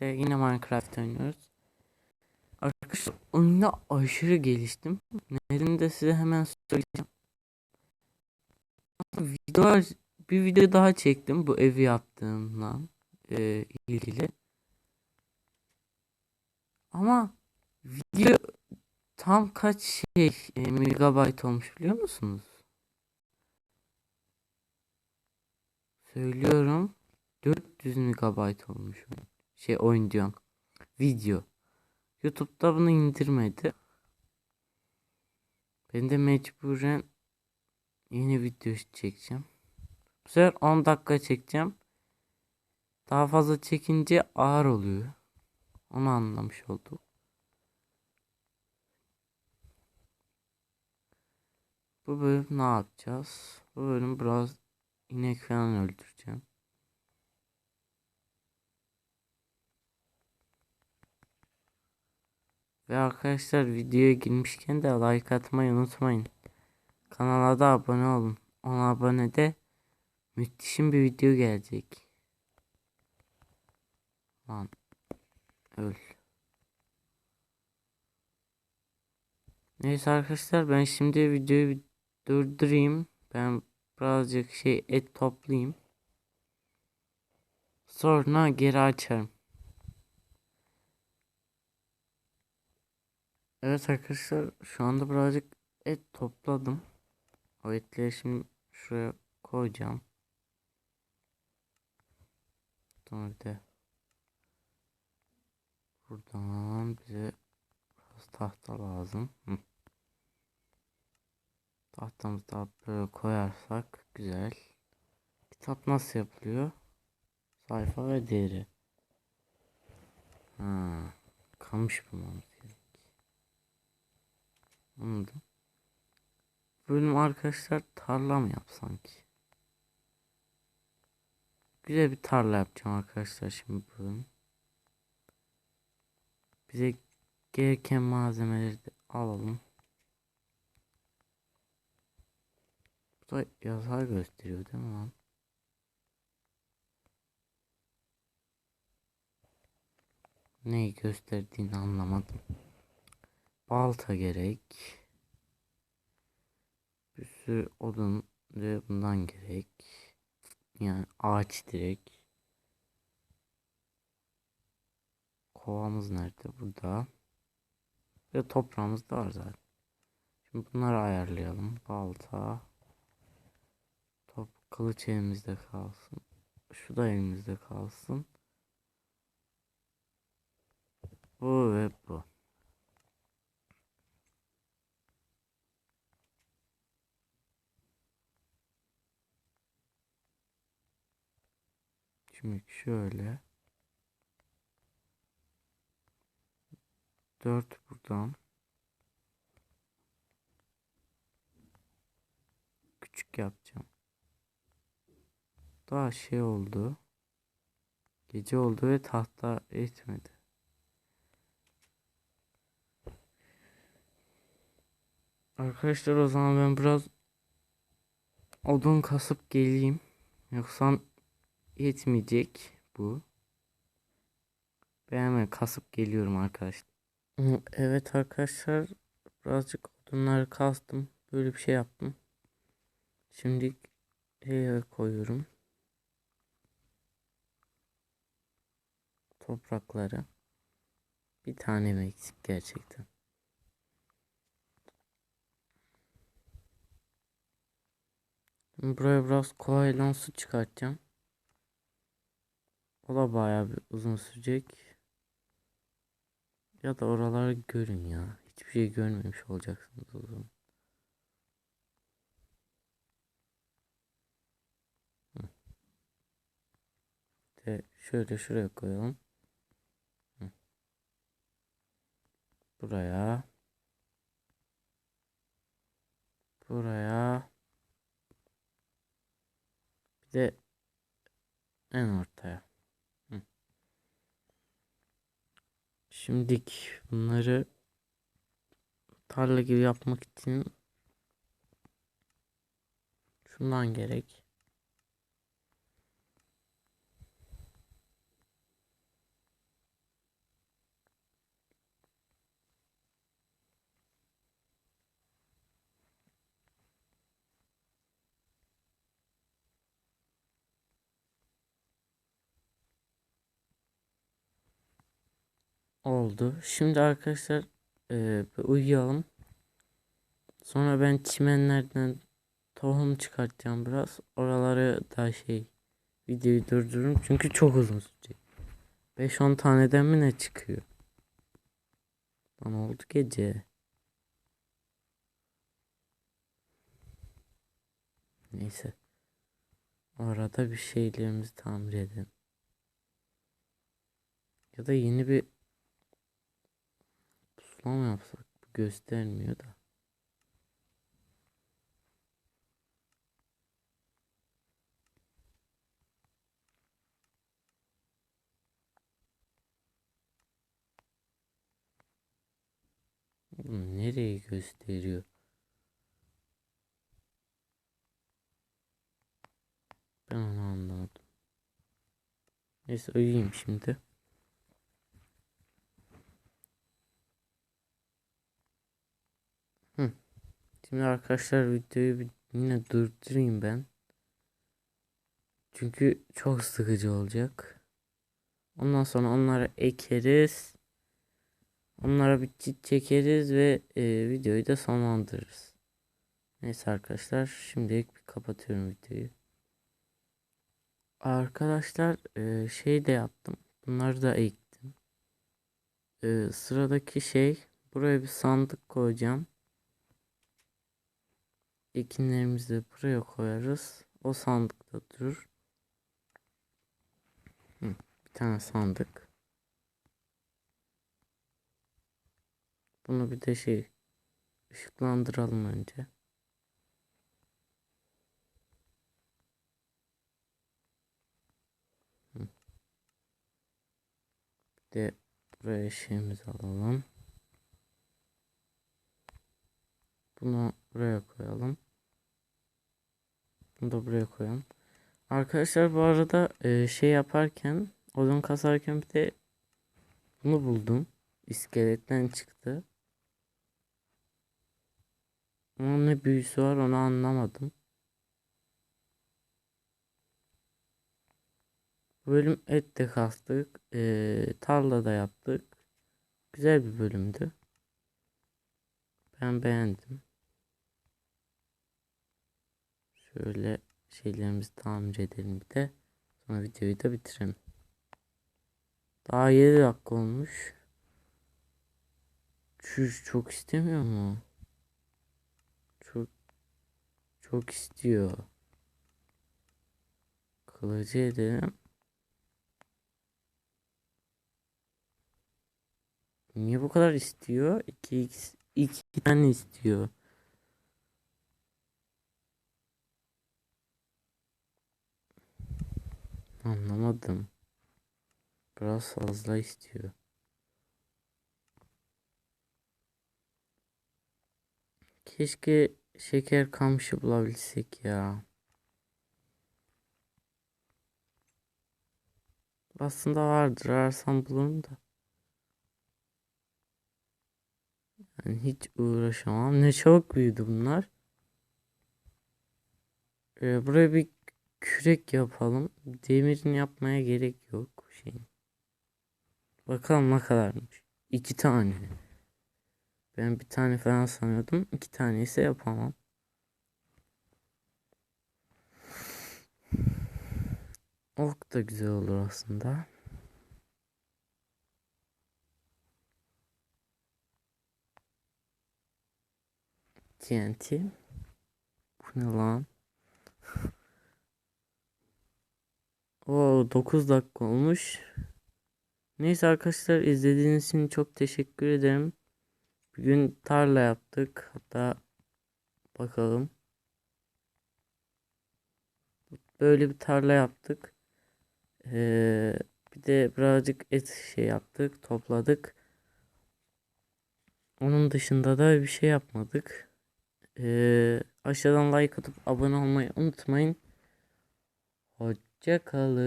birlikte yine Minecraft oynuyoruz. Arkadaşlar oyunda aşırı geliştim. Nedenini de size hemen söyleyeceğim. Videolar, bir video daha çektim bu evi yaptığımla e, ilgili. Ama video tam kaç şey e, megabayt olmuş biliyor musunuz? Söylüyorum 400 megabayt olmuş. Şey oyun diyorum. Video. YouTube'da bunu indirmedi. Ben de mecburen yeni video çekeceğim. Bu sefer 10 dakika çekeceğim. Daha fazla çekince ağır oluyor. Onu anlamış olduk. Bu bölüm ne yapacağız? Bu bölüm biraz inek falan öldüreceğim. Ve arkadaşlar videoya girmişken de like atmayı unutmayın. Kanala da abone olun. 10 abonede müthişim bir video gelecek. Lan öl. Neyse arkadaşlar ben şimdi videoyu durdurayım. Ben birazcık şey et toplayayım. Sonra geri açarım. Evet arkadaşlar şu anda birazcık et topladım. O etleri şimdi şuraya koyacağım. Sonra bir de buradan bize biraz tahta lazım. Hı. Tahtamızı da böyle koyarsak güzel. Kitap nasıl yapılıyor? Sayfa ve değeri. Ha, kamış bulmamız. Anladım. Bölüm arkadaşlar tarla mı yapsam ki? Güzel bir tarla yapacağım arkadaşlar şimdi bölüm. Bize gereken malzemeleri de alalım. Bu da yazar gösteriyor değil mi lan? Neyi gösterdiğini anlamadım. Balta gerek. Bir sürü odun ve bundan gerek. Yani ağaç direkt. Kovamız nerede? Burada. Ve toprağımız da var zaten. Şimdi bunları ayarlayalım. Balta. Top kılıç elimizde kalsın. Şu da elimizde kalsın. Bu ve bu. Şimdi şöyle. Dört buradan. Küçük yapacağım. Daha şey oldu. Gece oldu ve tahta etmedi. Arkadaşlar o zaman ben biraz odun kasıp geleyim. Yoksa yetmeyecek bu. Ben hemen kasıp geliyorum arkadaşlar. Evet arkadaşlar birazcık odunları kastım. Böyle bir şey yaptım. Şimdi koyuyorum. Toprakları. Bir tane eksik gerçekten? Buraya biraz kolaydan su çıkartacağım. O da bayağı bir uzun sürecek. Ya da oraları görün ya. Hiçbir şey görmemiş olacaksınız o zaman. De şöyle şuraya koyalım. Buraya. Buraya. Bir de en ortaya. Şimdik bunları tarla gibi yapmak için şundan gerek. Oldu. Şimdi arkadaşlar bir uyuyalım. Sonra ben çimenlerden tohum çıkartacağım biraz. Oraları da şey videoyu durdururum. Çünkü çok uzun sürecek. 5-10 taneden mi ne çıkıyor? Lan oldu gece. Neyse. Orada bir şeylerimizi tamir edelim. Ya da yeni bir pusula mı yapsak? Göstermiyor da. Oğlum Nereyi gösteriyor? Ben onu anlamadım. Neyse uyuyayım şimdi. Hı. Şimdi arkadaşlar videoyu yine durdurayım ben. Çünkü çok sıkıcı olacak. Ondan sonra onları ekeriz. Onlara bir çit çekeriz ve e, videoyu da sonlandırırız. Neyse arkadaşlar şimdilik bir kapatıyorum videoyu. Arkadaşlar e, şey de yaptım. Bunları da ektim. E, sıradaki şey buraya bir sandık koyacağım. Ekinlerimizi buraya koyarız. O sandıkta durur. Hı, bir tane sandık. Bunu bir de şey ışıklandıralım önce. Bir de buraya şeyimizi alalım. Bunu buraya koyalım. Bunu da buraya koyalım. Arkadaşlar bu arada e, şey yaparken odun kasarken bir de bunu buldum. İskeletten çıktı. Ama ne büyüsü var onu anlamadım. Bölüm et de kastık. E, tarla da yaptık. Güzel bir bölümdü. Ben beğendim. Şöyle şeylerimizi tamir edelim bir de. Sonra videoyu da bitirelim. Daha 7 dakika olmuş. Çüş çok istemiyor mu? Çok çok istiyor. Kılıcı edelim. Niye bu kadar istiyor? 2 2 2 tane istiyor. Anlamadım. Biraz fazla istiyor. Keşke şeker kamışı bulabilsek ya. Aslında vardır ararsam bulurum da. Yani hiç uğraşamam. Ne çabuk büyüdü bunlar. Ee, buraya bir kürek yapalım. Demirin yapmaya gerek yok. Şey. Bakalım ne kadarmış. İki tane. Ben bir tane falan sanıyordum. İki tane ise yapamam. Ok da güzel olur aslında. TNT. Bu ne lan? O 9 dakika olmuş. Neyse arkadaşlar izlediğiniz için çok teşekkür ederim. Bugün tarla yaptık. Hatta bakalım. Böyle bir tarla yaptık. Ee, bir de birazcık et şey yaptık. Topladık. Onun dışında da bir şey yapmadık. Ee, aşağıdan like atıp abone olmayı unutmayın. Hoşçakalın.